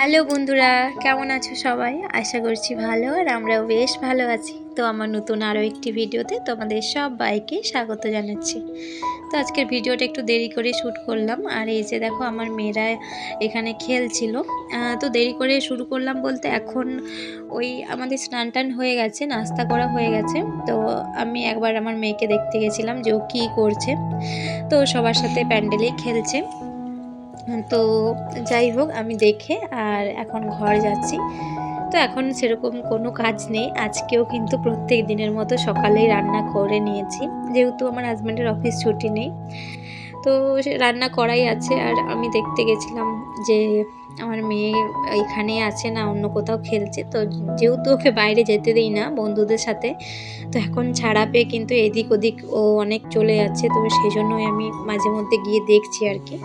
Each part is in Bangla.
হ্যালো বন্ধুরা, কেমন আছো সবাই? আশা করছি ভালো আর আমরাও বেশ ভালো আছি। তো আমার নতুন আরও একটি ভিডিওতে তোমাদের সব বাইকে স্বাগত জানাচ্ছি। তো আজকের ভিডিওটা একটু দেরি করে শ্যুট করলাম। আর এই যে দেখো, আমার মেয়েরা এখানে খেলছিল। তো দেরি করে শুরু করলাম বলতে এখন ওই আমাদের স্নান টান হয়ে গেছে, নাস্তা করা হয়ে গেছে। তো আমি একবার আমার মেয়েকে দেখতে গেছিলাম যে ও কী করছে। তো সবার সাথে প্যান্ডেলেই খেলছে। তো যাই হোক, আমি দেখে আর এখন ঘর যাচ্ছি। তো এখন সেরকম কোনো কাজ নেই। আজকেও কিন্তু প্রত্যেক দিনের মতো সকালেই রান্না করে নিয়েছি। যেহেতু আমার হাজব্যান্ডের অফিস ছুটি নেই, তো রান্না করাই আছে। আর আমি দেখতে গেছিলাম যে আমার মেয়ে এখানেই আছে না, অন্য কোথাও খেলছে। তো যেহেতু ওকে বাইরে যেতে দিই না বন্ধুদের সাথে, তো এখন ছাড়া পেয়ে কিন্তু এদিক ওদিক ও অনেক চলে যাচ্ছে। তো সেই জন্যই আমি মাঝে মধ্যে গিয়ে দেখছি আর কি।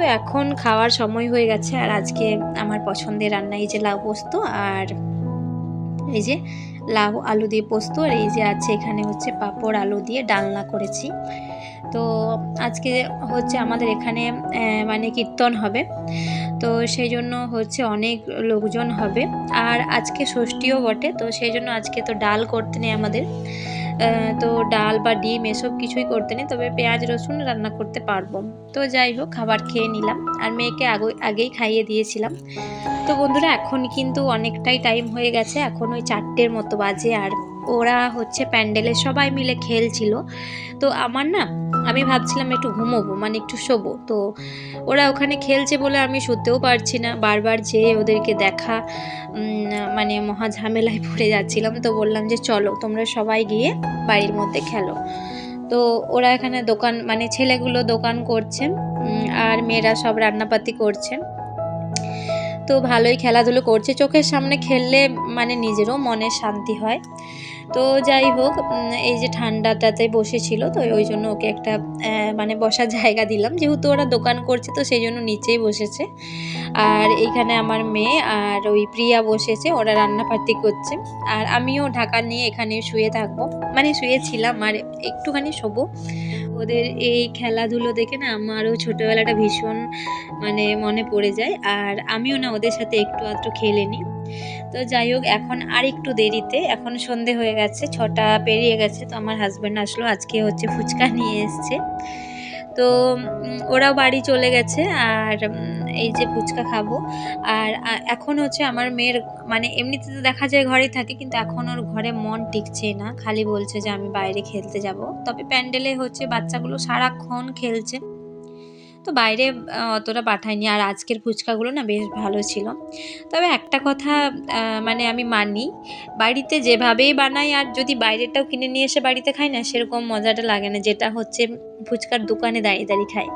তো এখন খাওয়ার সময় হয়ে গেছে আর আজকে আমার পছন্দের রান্না এই যে লাউ পোস্ত আর এই যে লাউ আলু দিয়ে পোস্ত আর এই যে আছে এখানে হচ্ছে পাঁপড় আলু দিয়ে ডালনা করেছি। তো আজকে হচ্ছে আমাদের এখানে মানে কীর্তন হবে। তো সেই জন্য হচ্ছে অনেক লোকজন হবে। আর আজকে ষষ্ঠীও বটে, তো সেই জন্য আজকে তো ডাল করতে নেই আমাদের। তো ডাল বা ডিম এসব কিছুই করতে নেই, তবে পেঁয়াজ, রসুন রান্না করতে পারব। তো যাই হোক, খাবার খেয়ে নিলাম, আর মেয়েকে আগে, আগেই খাইয়ে দিয়েছিলাম। তো বন্ধুরা, এখন কিন্তু অনেকটাই টাইম হয়ে গেছে, এখন ওই চারটের মতো বাজে, আর ওরা হচ্ছে প্যান্ডেলে সবাই মিলে খেলছিল। তো আমার না আমি ভাবছিলাম একটু ঘুমোবো মানে একটু শোবো। তো ওরা ওখানে খেলছে বলে আমি শুতেও পারছি না। বারবার যেয়ে ওদেরকে দেখা মানে মহা ঝামেলায় পড়ে যাচ্ছিলাম। তো বললাম যে চলো, তোমরা সবাই গিয়ে বাড়ির মধ্যে খেলো। তো ওরা এখানে দোকান মানে ছেলেগুলো দোকান করছে আর মেয়েরা সব রান্নাপাতি করছে। তো ভালোই খেলাধুলো করছে। চোখের সামনে খেললে মানে নিজেরও মনে শান্তি হয়। তো যাই হোক এই যে ঠান্ডাটাতে বসেছিল, তো ওই জন্য ওকে একটা মানে বসার জায়গা দিলাম। যেহেতু ওরা দোকান করছে, তো সেই জন্য নিচেই বসেছে। আর এইখানে আমার মেয়ে আর ওই প্রিয়া বসেছে, ওরা রান্নাপাতি করছে। আর আমিও ঢাকা নিয়ে এখানে শুয়ে থাকব। মানে শুয়েছিলাম, আর একটুখানি শোবো। ওদের এই খেলাধুলো দেখে না আমারও ছোটোবেলাটা ভীষণ মানে মনে পড়ে যায়। আর আমিও না ওদের সাথে একটু আধটু খেলে নিই তো যাই হোক, এখন আর একটু দেরিতে, এখন সন্ধে হয়ে গেছে, ছটা পেরিয়ে গেছে, তো আমার হাজব্যান্ড আসলো, আজকে হচ্ছে ফুচকা নিয়ে এসছে। তো ওরাও বাড়ি চলে গেছে, আর এই যে ফুচকা খাব। আর এখন হচ্ছে আমার মেয়ের মানে এমনিতে তো দেখা যায় ঘরেই থাকে, কিন্তু এখন ওর ঘরে মন টিকছে না। খালি বলছে যে আমি বাইরে খেলতে যাব। তবে প্যান্ডেলে হচ্ছে বাচ্চাগুলো সারাক্ষণ খেলছে। তো বাইরে অতটা পাঠায়নি। আর আজকের ফুচকাগুলো না বেশ ভালো ছিল। তবে একটা কথা মানে আমি মানি, বাড়িতে যেভাবেই বানাই, আর যদি বাইরেটাও কিনে নিয়ে এসে বাড়িতে খাই না, সেরকম মজাটা লাগে না। যেটা হচ্ছে ফুচকার দোকানে দাঁড়িয়ে দাঁড়িয়ে খাই।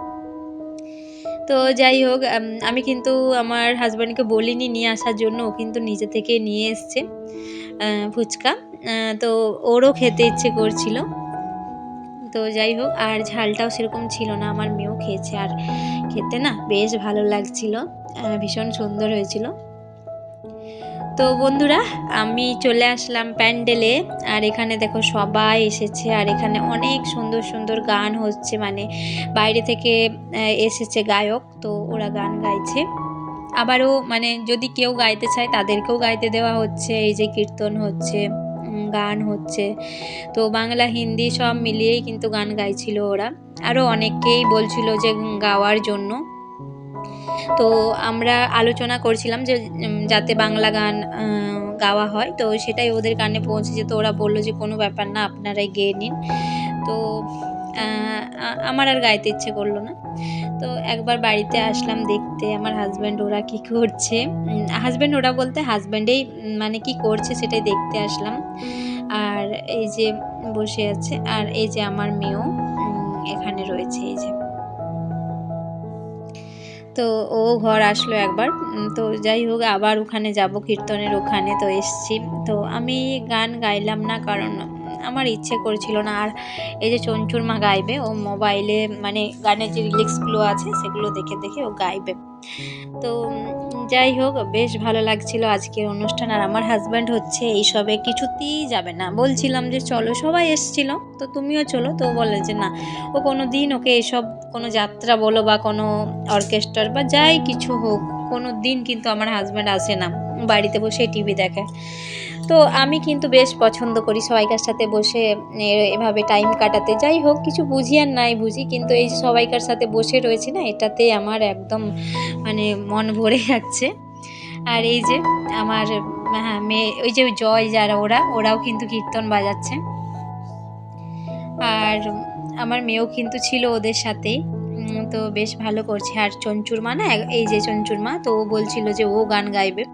তো যাই হোক আমি কিন্তু আমার হাজব্যান্ডকে বলিনি নিয়ে আসার জন্য, ও কিন্তু নিজে থেকে নিয়ে এসছে ফুচকা তো ওরও খেতে ইচ্ছে করছিল। তো যাই হোক, আর ঝালটাও সেরকম ছিল না, আমার মেয়েও খেয়েছে, আর খেতে না বেশ ভালো লাগছিল ভীষণ সুন্দর হয়েছিল। তো বন্ধুরা, আমি চলে আসলাম প্যান্ডেলে। আর এখানে দেখো সবাই এসেছে, আর এখানে অনেক সুন্দর সুন্দর গান হচ্ছে মানে বাইরে থেকে এসেছে গায়ক, তো ওরা গান গাইছে। আবারও মানে যদি কেউ গাইতে চায়, তাদেরকেও গাইতে দেওয়া হচ্ছে, এই যে কীর্তন হচ্ছে গান হচ্ছে। তো বাংলা, হিন্দি সব মিলিয়েই কিন্তু গান গাইছিল ওরা। আরও অনেকেই বলছিল যে গাওয়ার জন্য। তো আমরা আলোচনা করছিলাম যে যাতে বাংলা গান গাওয়া হয়। তো সেটাই ওদের কানে পৌঁছেছে। তো ওরা বলল যে, কোনো ব্যাপার না, আপনারাই গেয়ে নিন। তো আমার আর গাইতে ইচ্ছে করল না। তো একবার বাড়িতে আসলাম দেখতে, আমার হাজব্যান্ড ওরা কি করছে? হাজব্যান্ড ওরা বলতে হাজব্যান্ডেই মানে কি করছে সেটাই দেখতে আসলাম। আর এই যে বসে আছে, আর এই যে আমার মেয়েও এখানে রয়েছে, এই যে। তো ও ঘর আসলো একবার। তো যাই হোক, আবার ওখানে যাব, কীর্তনের ওখানে তো এসছি। তো আমি গান গাইলাম না, কারণ আমার ইচ্ছে করছিল না। আর এই যে চঞ্চুর মা গাইবে, ও মোবাইলে মানে গানের যে রিলিক্সগুলো আছে সেগুলো দেখে দেখে ও গাইবে। তো যাই হোক, বেশ ভালো লাগছিল আজকের অনুষ্ঠান। আর আমার হাজব্যান্ড হচ্ছে এইসবে কিছুতেই যাবে না। বলছিলাম যে চলো, সবাই এসছিল। তো তুমিও চলো, তো বলে যে না, ও কোনো দিন ওকে এসব কোনো যাত্রা বলো বা কোনো অর্কেস্ট্রার বা যাই কিছু হোক কোনো দিন কিন্তু আমার হাজব্যান্ড আসে না। বাড়িতে বসে টিভি দেখে। তো আমি কিন্তু বেশ পছন্দ করি সবাইকার সাথে বসে এভাবে টাইম কাটাতে। যাই হোক, কিছু বুঝি আর নাই বুঝি, কিন্তু এই সবাইকার সাথে বসে রয়েছি না, এটাতে আমার একদম মানে মন ভরে যাচ্ছে। আর এই যে আমার হ্যাঁ মেয়ে, ওই যে জয় যারা ওরা, ওরাও কিন্তু কীর্তন বাজাচ্ছে। আর আমার মেয়েও কিন্তু ছিল ওদের সাথেই। তো বেশ ভালো করছে। আর চঞ্চুর মা না, এই যে চঞ্চুর মা, তো ও বলছিল যে ও গান গাইবে।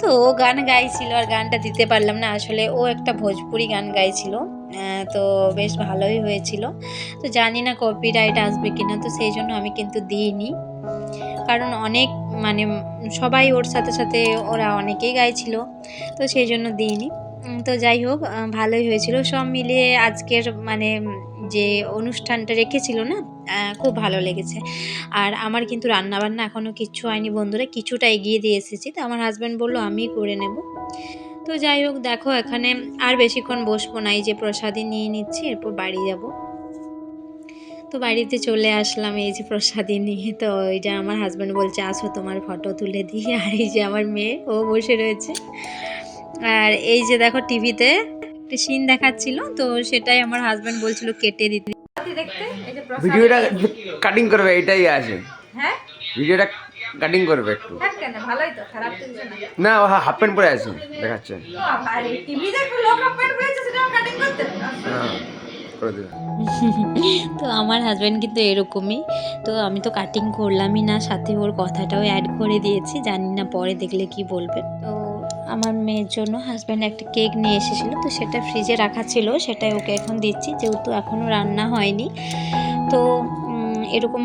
তো ও গান গাইছিল আর গানটা দিতে পারলাম না। আসলে ও একটা ভোজপুরি গান গাইছিল। তো বেশ ভালোই হয়েছিল। তো জানি না কপিরাইট আসবে কিনা, তো সেই জন্য আমি কিন্তু দিইনি। কারণ অনেক মানে সবাই ওর সাথে সাথে ওরা অনেকেই গাইছিল, তো সেই জন্য দিইনি। তো যাই হোক ভালোই হয়েছিল। সব মিলিয়ে আজকের মানে যে অনুষ্ঠানটা রেখেছিল না খুব ভালো লেগেছে। আর আমার কিন্তু রান্না বান্না এখনও কিচ্ছু হয়নি বন্ধুরা, কিছুটা এগিয়ে দিয়ে এসেছি। তো আমার হাজব্যান্ড বলল আমি করে নেব। তো যাই হোক, দেখো এখানে আর বেশিক্ষণ বসবো না, এই যে প্রসাদই নিয়ে নিচ্ছি, এরপর বাড়ি যাব। তো বাড়িতে চলে আসলাম, এই যে প্রসাদী নিয়ে। তো এইটা আমার হাজব্যান্ড বলছে, আসো তোমার ফটো তুলে দিই। আর এই যে আমার মেয়ে, ও বসে রয়েছে। আর এই যে দেখো টিভিতে একটা সিন দেখাচ্ছিল তো সেটাই আমার হাজব্যান্ড বলছিল কেটে দিতে। দেখতে? ভিডিওটা কাটিং করবে এটাই আছে হ্যাঁ? ভিডিওটা কাটিং করবে একটু। ভালোই তো খারাপ না। না ও হাফ প্যান্ট পরে আছে দেখাচ্ছে। আরে টিভি দেখো লোক আপডেট করেছে সেটা কাটিং করতে? হ্যাঁ তো আমার হাজব্যান্ড কিন্তু এরকমই। তো আমি তো কাটিং করলামই না সাথে ওর কথাটাও অ্যাড করে দিয়েছি জানি না পরে দেখলে কি বলবে। তো আমার মেয়ের জন্য হাজব্যান্ড একটা কেক নিয়ে এসেছিল, তো সেটা ফ্রিজে রাখা ছিল, সেটাই ওকে এখন দিচ্ছি, যেহেতু এখনও রান্না হয়নি। তো এরকম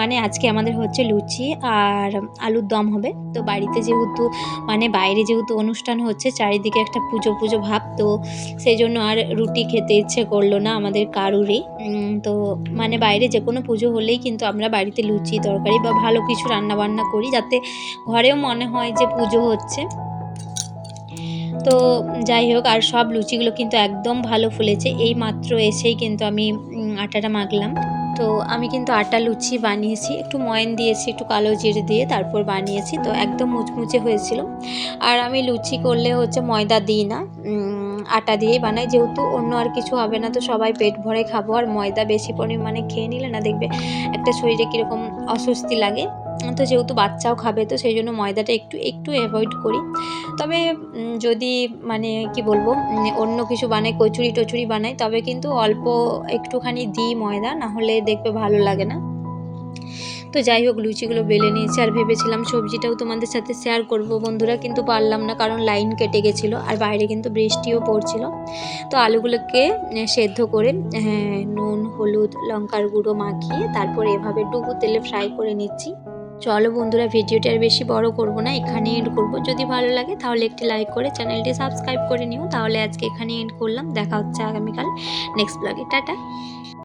মানে আজকে আমাদের হচ্ছে লুচি আর আলুর দম হবে। তো বাড়িতে যেহেতু মানে বাইরে যেহেতু অনুষ্ঠান হচ্ছে, চারিদিকে একটা পুজো পুজো ভাব, তো সেই জন্য আর রুটি খেতে ইচ্ছে করল না আমাদের কারুরই। তো মানে বাইরে যে কোনো পুজো হলেই কিন্তু আমরা বাড়িতে লুচি, তরকারি বা ভালো কিছু রান্না বান্না করি, যাতে ঘরেও মনে হয় যে পুজো হচ্ছে। তো যাই হোক, আর সব লুচিগুলো কিন্তু একদম ভালো ফুলেছে। এই মাত্র এসেই কিন্তু আমি আটাটা মাখলাম। তো আমি কিন্তু আটা লুচি বানিয়েছি, একটু ময়ন দিয়েছি, একটু কালো জিরে দিয়ে তারপর বানিয়েছি। তো একদম মুচমুচে হয়েছিল। আর আমি লুচি করলে হচ্ছে ময়দা দিই না আটা দিয়েই বানাই। যেহেতু অন্য আর কিছু হবে না, তো সবাই পেট ভরে খাব। আর ময়দা বেশি পরিমাণে খেয়ে নিলে না দেখবে একটা শরীরে কীরকম অস্বস্তি লাগে। তো যেহেতু বাচ্চাও খাবে তো সেই জন্য ময়দাটা একটু একটু অ্যাভয়েড করি। তবে যদি মানে কি বলব অন্য কিছু বানাই কচুরি টচুরি বানাই তবে কিন্তু অল্প একটুখানি দিই ময়দা না হলে দেখবে ভালো লাগে না। তো যাই হোক লুচিগুলো বেলে নিয়েছি আর ভেবেছিলাম সবজিটাও তোমাদের সাথে শেয়ার করব বন্ধুরা কিন্তু পারলাম না কারণ লাইন কেটে গেছিল আর বাইরে কিন্তু বৃষ্টিও পড়ছিল। তো আলুগুলোকে সেদ্ধ করে হ্যাঁ, নুন হলুদ লঙ্কার গুঁড়ো মাখিয়ে তারপর এভাবে ডুবো তেলে ফ্রাই করে নিচ্ছি। চলো বন্ধুরা, ভিডিওটি আর বেশি বড় করব না, এখানে এন্ড করব। যদি ভালো লাগে তাহলে একটি লাইক করে চ্যানেলটি সাবস্ক্রাইব করে নিও। তাহলে আজকে এখানে এন্ড করলাম। দেখা হচ্ছে আগামীকাল নেক্সট ব্লগে টাটা।